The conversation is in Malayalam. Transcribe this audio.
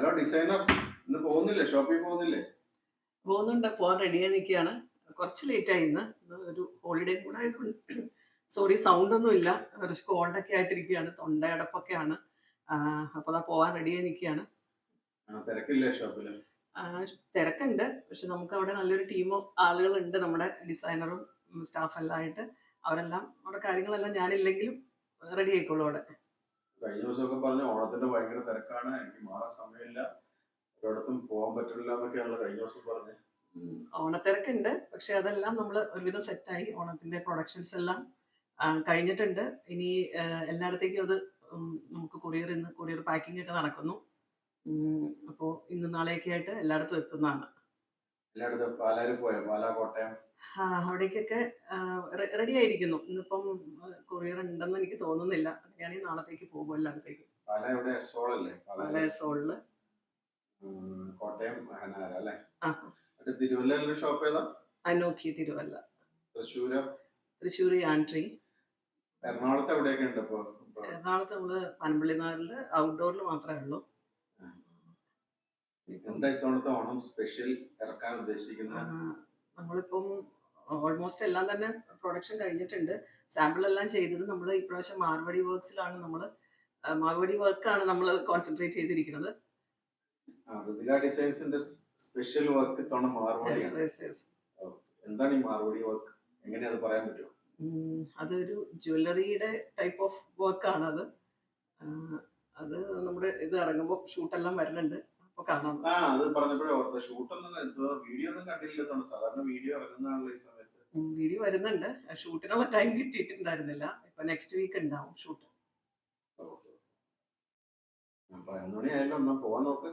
ഹലോ ഡിസൈനർ ഇന്ന് പോകുന്നില്ലേ? ഷോപ്പിൽ പോകുന്നില്ലേ? പോകുന്നുണ്ട്. പോകാൻ റെഡിയായി നിൽക്കുകയാണ്. കുറച്ച് ലേറ്റ് ആയി ഇന്ന്. ഒരു ഹോളിഡേ കൂടെ ആയതുകൊണ്ട് സോറി സൗണ്ട് ഒന്നും ഇല്ല. കുറച്ച് കോൾഡൊക്കെ ആയിട്ടിരിക്കുകയാണ്. തൊണ്ടയടപ്പൊക്കെയാണ് അപ്പോൾ അതാ പോകാൻ റെഡിയായി നിൽക്കുകയാണ്. തിരക്കില്ലേ തിരക്കുണ്ട്. പക്ഷെ നമുക്ക് അവിടെ നല്ലൊരു ടീം ആളുകളുണ്ട്. നമ്മുടെ ഡിസൈനറും സ്റ്റാഫ് എല്ലാം ആയിട്ട്. അവരെല്ലാം അവിടെ കാര്യങ്ങളെല്ലാം ഞാനില്ലെങ്കിലും റെഡി ആയിക്കോളൂ അവിടെ. കഴിഞ്ഞ പറഞ്ഞ്. ഓണത്തിന്റെ ഭയങ്കര തിരക്കാണ്. എനിക്ക് മാറാൻ സമയമില്ല. ഒരിടത്തും പോകാൻ പറ്റില്ല എന്നൊക്കെയാണല്ലോ കഴിഞ്ഞ ദിവസം പറഞ്ഞത്. ഓണത്തിരക്കുണ്ട്. പക്ഷെ അതെല്ലാം നമ്മൾ ഒരുവിധം സെറ്റായി. ഓണത്തിന്റെ പ്രൊഡക്ഷൻസ് എല്ലാം കഴിഞ്ഞിട്ടുണ്ട്. ഇനി എല്ലായിടത്തേക്കും അത് നമുക്ക് കൊറിയർ ഇന്ന് കൊറിയർ പാക്കിംഗ് ഒക്കെ നടക്കുന്നു. അപ്പോൾ ഇന്ന് നാളെയൊക്കെ ആയിട്ട് എല്ലായിടത്തും എത്തുന്നതാണ്. എല്ലായിടത്തും പാലായിൽ പോയ? പാലാ കോട്ടയം? ആ, അവിടേക്കൊക്കെ റെഡി ആയിരിക്കുന്നു. ഇന്നിപ്പം കൊറിയർ ഉണ്ടെന്ന് എനിക്ക് തോന്നുന്നില്ല. അങ്ങനെയാണെങ്കിൽ നാളത്തേക്ക് പോകും എല്ലായിടത്തേക്കും. പാല ഇവിടെ എസോളല്ലേ വളരെ പാല സോളിൽ കോട്ടയം ഹനാര അല്ലേ? ആ. മറ്റേ തിരുവല്ലയിലെ ഷോപ്പ് ഏതാ? അനോഖി തിരുവല്ല. തൃശ്ശൂര്? തൃശ്ശൂർ യാൻട്രി എറണാകുളത്ത് എവിടെയൊക്കെ ഉണ്ട് ഇപ്പൊ? ഇപ്പൊ എറണാകുളത്ത് നമ്മൾ പനമ്പള്ളിനാറിൽ ഔട്ട്ഡോറിൽ മാത്രമേ ഉള്ളൂ. എന്താ ഇത്തവണത്തെ ഓണം സ്പെഷ്യൽ ഇറക്കാൻ ഉദ്ദേശിക്കുന്നത് നമ്മളിപ്പം ഓൾമോസ്റ്റ് എല്ലാം തന്നെ പ്രൊഡക്ഷൻ കഴിഞ്ഞിട്ടുണ്ട്. സാമ്പിൾ എല്ലാം ചെയ്തത് നമ്മൾ ഇപ്രാവശ്യം മാർവടി വർക്ക്സിലാണ് നമ്മൾ മാർവടി വർക്കാണ് നമ്മൾ കോൺസെൻട്രേറ്റ് ചെയ്തിരിക്കുന്നത്. ഡിസൈൻസിന്റെ സ്പെഷ്യൽ വർക്ക് ഇത്തവണ മാർവടി. എന്താണ് ഈ മാർവടി വർക്ക് എങ്ങനെയാ അത് പറയാൻ പറ്റുമോ അതൊരു ജ്വല്ലറിയുടെ ടൈപ്പ് ഓഫ് വർക്ക് ആണ് അത് അത് നമ്മുടെ ഇത് ഇറങ്ങുമ്പോൾ ഷൂട്ടെല്ലാം വരുന്നുണ്ട്. ആ അത് പറഞ്ഞപ്പോഴേ ഓർത്ത ഷൂട്ടൊന്നും വീഡിയോ ഒന്നും കണ്ടില്ലെന്നാണ് സാധാരണ വീഡിയോ ഇറങ്ങുന്നതാണല്ലോ ഈ സമയത്ത്. വീഡിയോ വരുന്നുണ്ട്. ഷൂട്ടിനുള്ള ടൈം കിട്ടിയിട്ടുണ്ടായിരുന്നില്ല. ഇപ്പൊ നെക്സ്റ്റ് വീക്ക് ഉണ്ടാവും ഷൂട്ട്. പതിനൊന്ന് മണിയായാലും എന്നാ പോവാൻ നോക്ക്.